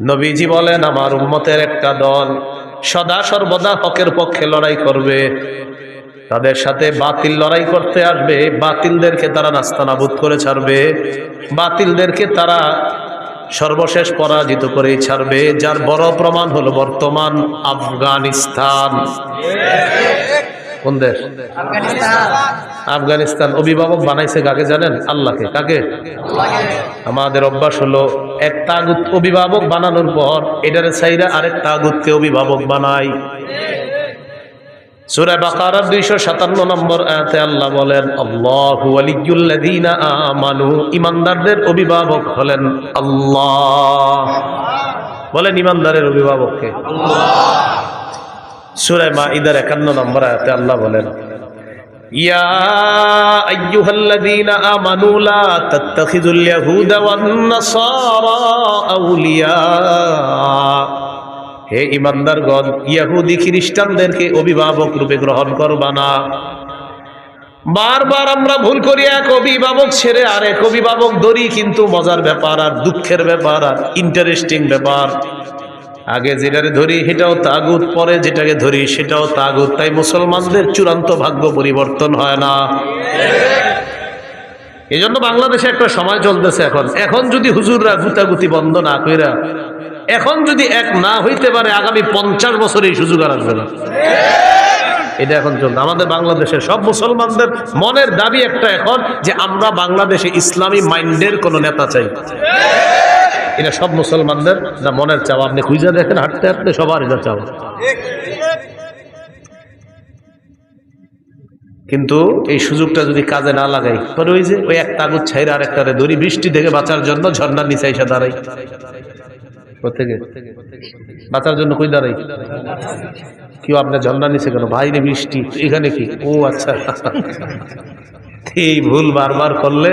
নবীজি বলেন, আমার উম্মতের একটা দল সদা সর্বদা হকের পক্ষে লড়াই করবে। তাদের সাথে বাতিল লড়াই করতে আসবে। বাতিলদেরকে তারা নাস্তানাবুদ করে ছাড়বে। বাতিলদেরকে তারা সর্বশেষ পরাজিত করেই ছাড়বে। যার বড় প্রমাণ হলো বর্তমান আফগানিস্তান। কোন দেশ? আফগানিস্তান। অভিভাবক বানাইছে কাকে জানেন? আল্লাহকে। কাকে? আমাদের অভ্যাস হলো এক তাগুত অভিভাবক বানানোর পর এটারে চাইরা আরেক তাগুতকে অভিভাবক বানাই। সূরা বাকারার 257 নম্বর আয়াতে আল্লাহ বলেন আল্লাহু ওয়ালিয়্যুল্লাযীনা আমানু। ঈমানদারদের অভিভাবক হলেন আল্লাহ। বলেন ঈমানদারের অভিভাবককে। সূরা মাইদার 51 নম্বর আয়াতে আল্লাহ বলেন, ইয়া আইয়ুহাল্লাযীনা আমানু লা তাত্তাখিযুল ইয়াহুদা ওয়ান নাসারা আউলিয়া। হে ইমানদারগণ ইয়াহুদি খ্রিস্টানদেরকে অভিভাবক রূপে গ্রহণ করবা না। বারবার আমরা ভুল করি, এক অভিভাবক ছেড়ে আর এক অভিভাবক ধরি, কিন্তু মজার ব্যাপার আর দুঃখের ব্যাপার আর ইন্টারেস্টিং ব্যাপার। আগে যেটাকে ধরি সেটাও তাগুত, পরে যেটাকে ধরি সেটাও তাগুত। তাই মুসলমানদের চূড়ান্ত ভাগ্য পরিবর্তন হয় না। এই জন্য বাংলাদেশে একটা সময় চলতেছে এখন। এখন যদি হুজুররা গুতাগুতি বন্ধ না কইরা, এখন যদি এক না হইতে পারে, আগামী পঞ্চাশ বছর এই সুযোগ আর আসবে না। এটা এখন চলছে আমাদের বাংলাদেশের সব মুসলমানদের মনের দাবি একটা এখন যে আমরা বাংলাদেশে ইসলামী মাইন্ডের কোন নেতা চাই। এটা সব মুসলমানদের না মনের চাওয়া। আপনি খুঁজে দেখেন, হাঁটতে হাঁটতে সবার এটা চাওয়া। কিন্তু এই সুযোগটা যদি কাজে না লাগাই তবে ওই যে ওই এক কাগজ ছাইরে আর একটা দড়ি বৃষ্টি থেকে বাঁচার জন্য ঝর্ণার নিচে এসে দাঁড়াই। কোথেকে বাঁচার জন্য কই দাঁড়াই? কেউ আপনার ঝর্ণা নিচে কেন? বাইরে বৃষ্টি, এখানে কি? ও আচ্ছা। এই ভুল বারবার করলে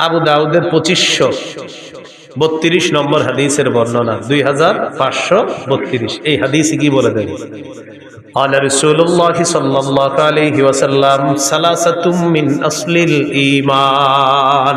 আবু দাউদের পঁচিশশো বত্রিশ নম্বর হাদিসের বর্ণনা দুই হাজার পাঁচশো বত্রিশ এই হাদিস কি বলে দেন قال رسول الله صلى الله عليه وسلم ثلاثة من أصل الإيمان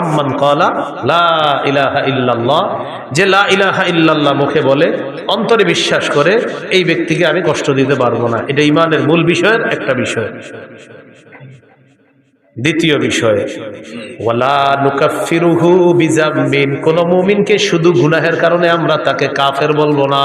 আম্মান কলা, লা ইলাহা যে লা ইলাহা ইল্লাল্লাহ মুখে বলে, অন্তরে বিশ্বাস করে, এই ব্যক্তিকে আমি কষ্ট দিতে পারব না। এটা ইমানের মূল বিষয়ের একটা বিষয়। দ্বিতীয় বিষয়, ওয়ালা নুকাফিরুহু কোন মুমিনকে শুধু গুনাহের কারণে আমরা তাকে কাফের বলব না।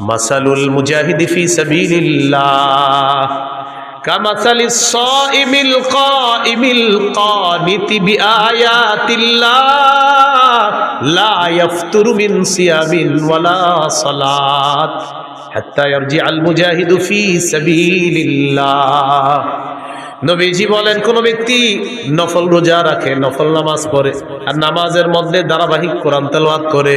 مثل المجاهد في سبيل الله كمثل الصائم القائم القانت بآيات الله لا يفتر من صيام ولا صلاة حتى يرجع المجاهد في سبيل الله নবীজি বলেন কোন ব্যক্তি নফল রোজা রাখে নফল নামাজ পড়ে আর নামাজের মধ্যে ধারাবাহিক কোরআন তেলাওয়াত করে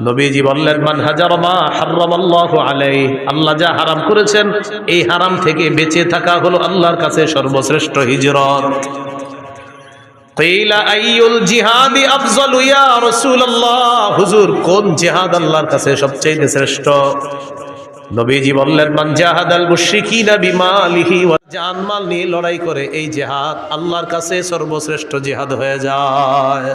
নবীজি বললেন, মান হাজার মা হারামাল্লাহু আলাইহি, আল্লাহ যা হারাম করেছেন, এই হারাম থেকে বেঁচে থাকা হলো আল্লাহর কাছে সর্বশ্রেষ্ঠ হিজরত। হুজুর, কোন জিহাদ আল্লাহর কাছে সবচেয়ে শ্রেষ্ঠ? মান নিয়ে লড়াই করে এই জিহাদ আল্লাহর কাছে সর্বশ্রেষ্ঠ জিহাদ হয়ে যায়।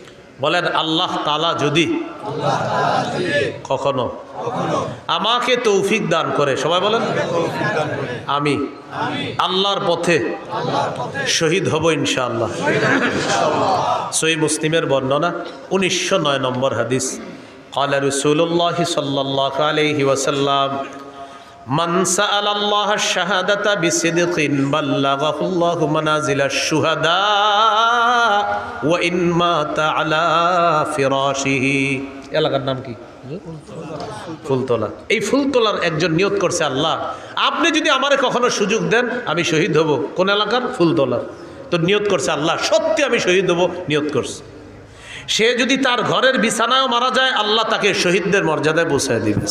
বলেন আল্লাহ তালা যদি কখনো আমাকে তৌফিক দান করে সবাই বলেন আমি আল্লাহর পথে শহীদ হব ইনশাআল্লাহ সই মুসলিমের বর্ণনা উনিশশো নয় নম্বর হাদিস قال رسول الله صلى الله عليه وسلم من سأل الله الشهادة بصدق بلغه الله منازل الشهداء আলা এলাকার নাম কি? ফুলতলা। এই ফুলতলার একজন নিয়ত করছে আল্লাহ। আপনি যদি আমারে কখনো সুযোগ দেন, আমি শহীদ হব। কোন এলাকার? ফুলতলা তো নিয়ত করছে আল্লাহ। সত্যি আমি শহীদ হব নিয়ত করছে। সে যদি তার ঘরের বিছানায় মারা যায়, আল্লাহ তাকে শহীদদের মর্যাদায় পৌঁছায় দিবে।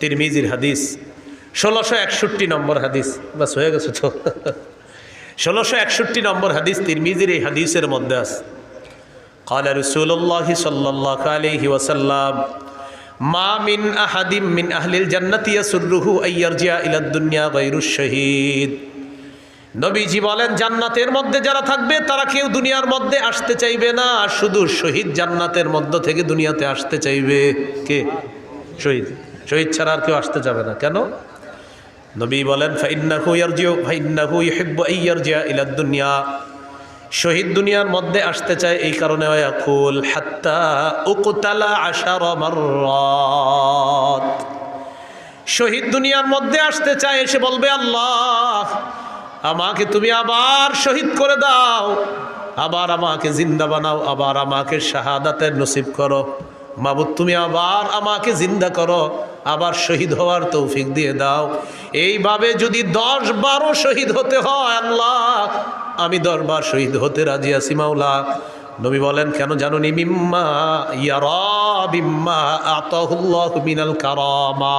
তিরমিজির হাদিস, ষোলোশো একষট্টি নম্বর হাদিস। বাস হয়ে গেছে তো। ষোলোশো একষট্টি নম্বর হাদিস তিরমিজির এই হাদিসের মধ্যে আছে قال رسول الله صلى الله عليه وسلم ما من أحد من أهل الجنة يسره أن يرجع إلى الدنيا غير الشهيد নবীজি বলেন জান্নাতের মধ্যে যারা থাকবে তারা কেউ দুনিয়ার মধ্যে আসতে চাইবে না শুধু শহীদ জান্নাতের মধ্য থেকে দুনিয়াতে আসতে চাইবে কে শহীদ শহীদ ছাড়া আর কেউ আসতে যাবে না কেন নবী বলেন, ফাইন্নাহু দুনিয়া। শহীদ দুনিয়ার মধ্যে আসতে চায় এই কারণে শহীদ দুনিয়ার মধ্যে আসতে চায়, এসে বলবে, আল্লাহ, আমাকে তুমি আবার শহীদ করে দাও। আবার আমাকে জিন্দা বানাও, আবার আমাকে শাহাদাতের নসিব করো। মাবুদ, তুমি আবার আমাকে জিন্দা করো, আবার শহীদ হওয়ার তৌফিক দিয়ে দাও। এইভাবে যদি দশ বারো শহীদ হতে হয়, আল্লাহ, আমি দরবার শহীদ হতে রাজি আছি, মাওলা। নবী বলেন, কেন জানো নি মিম্মা ইয়ারা, বিম্মা আতাহুল্লাহ মিনাল কারামা।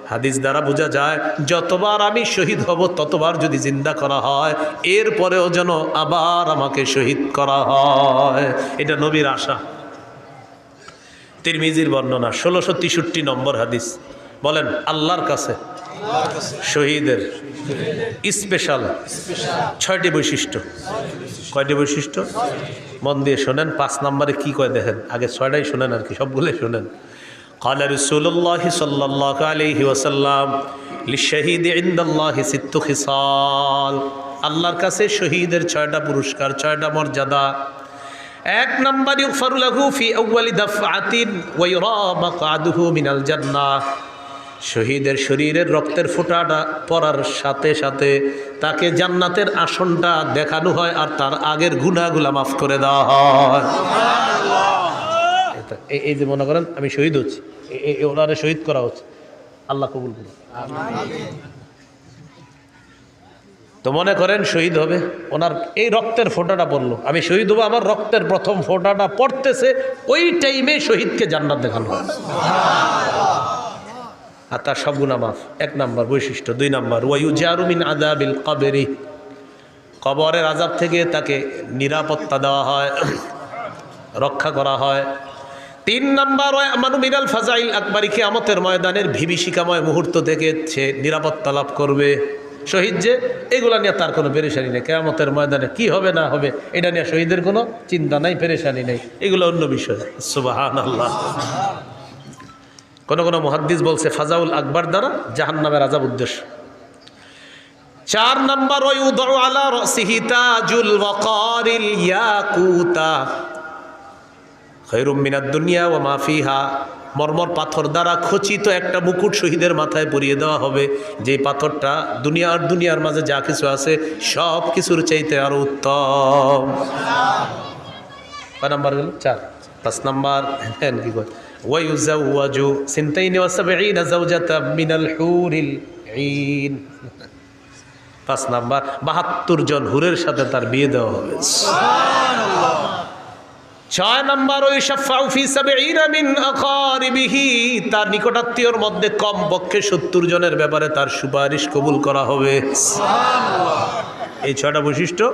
হাদিস দ্বারা বোঝা যায়, যতবার আমি শহীদ হব, ততবার যদি জিন্দা করা হয়, এরপরেও যেন আবার আমাকে শহীদ করা হয়। এটা নবীর আশা। তিরমিজির বর্ণনা, ষোলোশো তেষট্টি নম্বর হাদিস। বলেন, আল্লাহর কাছে শহীদের স্পেশাল ছয়টি বৈশিষ্ট্য। কয়টি বৈশিষ্ট্য? মন দিয়ে শোনেন, পাঁচ নম্বরে কি কয় দেখেন? আগে ছয়টাই শোনেন আর কি, সবগুলোই শোনেন। قال رسول الله صلى الله عليه وسلم للشهيد عند الله ست خصال আল্লাহর কাছে শহীদের ছয়টা পুরস্কার ছয়টা মর্যাদা এক নম্বর ইগফারু লাহু ফি আউয়ালি দাফআতিন ওয়া ইউরা মাকআদুহু মিনাল জান্নাহ শহীদের শরীরের রক্তের ফোঁটাটা পড়ার সাথে সাথে তাকে জান্নাতের আসনটা দেখানো হয় আর তার আগের গুনাহগুলা মাফ করে দেওয়া হয় এটা- এই- এই যে মনে করেন, আমি শহীদ হচ্ছি। ওনারে শহীদ করা হচ্ছে। আল্লাহ কবুল করুন। তো মনে করেন শহীদ হবে। ওনার এই রক্তের ফোঁটাটা পড়ল। আমি শহীদ হব, আমার রক্তের প্রথম ফোঁটাটা পড়তেছে। ওই টাইমে শহীদকে জান্নাত দেখানো আর তার সব গুণা মাফ। এক নাম্বার বৈশিষ্ট্য। দুই নাম্বার ওয়াইউজারুমিন আদাবিল কবেরি। কবরের আজাব থেকে তাকে নিরাপত্তা দেওয়া হয়, রক্ষা করা হয়। তিন নাম্বার আমানু মিনাল ফাজাইল আকবরী কিয়ামতের ময়দানের ভিবিষিকাময় মুহূর্ত থেকে সে নিরাপত্তা লাভ করবে। শহীদ যে, এগুলো নিয়ে তার কোনো পেরেশানি নেই। কেয়ামতের ময়দানে কি হবে, না হবে, এটা নিয়ে শহীদের কোনো চিন্তা নাই, পেরেশানি নেই। এগুলো অন্য বিষয়। সুবাহান আল্লাহ কোন কোন মহাদ্দিস বলছে, ফাজাউল আকবর দ্বারা জাহান জাহান্নামের আজাব উদ্দেশ্য। চার নম্বর ওই উদর আলা রসিহি তাজুল ওয়াকারিল ইয়াকুতা। খৈরুম মিনাদ দুনিয়া ও মাফিহা মর্মর পাথর দ্বারা খচিত একটা মুকুট শহীদের মাথায় পরিয়ে দেওয়া হবে। যে পাথরটা দুনিয়া আর দুনিয়ার মাঝে যা কিছু আছে, সব কিছুর চাইতে আরও উত্তম। নাম্বার গেল চার। পাঁচ নাম্বার। হ্যাঁ কি কয়? মিনাল পাঁচ নাম্বার। বাহাত্তর জন হুরের সাথে তার বিয়ে দেওয়া হবে। ছয় নম্বর ওই তার নিকটাত্মীয়র মধ্যে কম পক্ষে সত্তর জনের ব্যাপারে তার সুপারিশ কবুল করা হবে। এই ছয়টা বৈশিষ্ট্য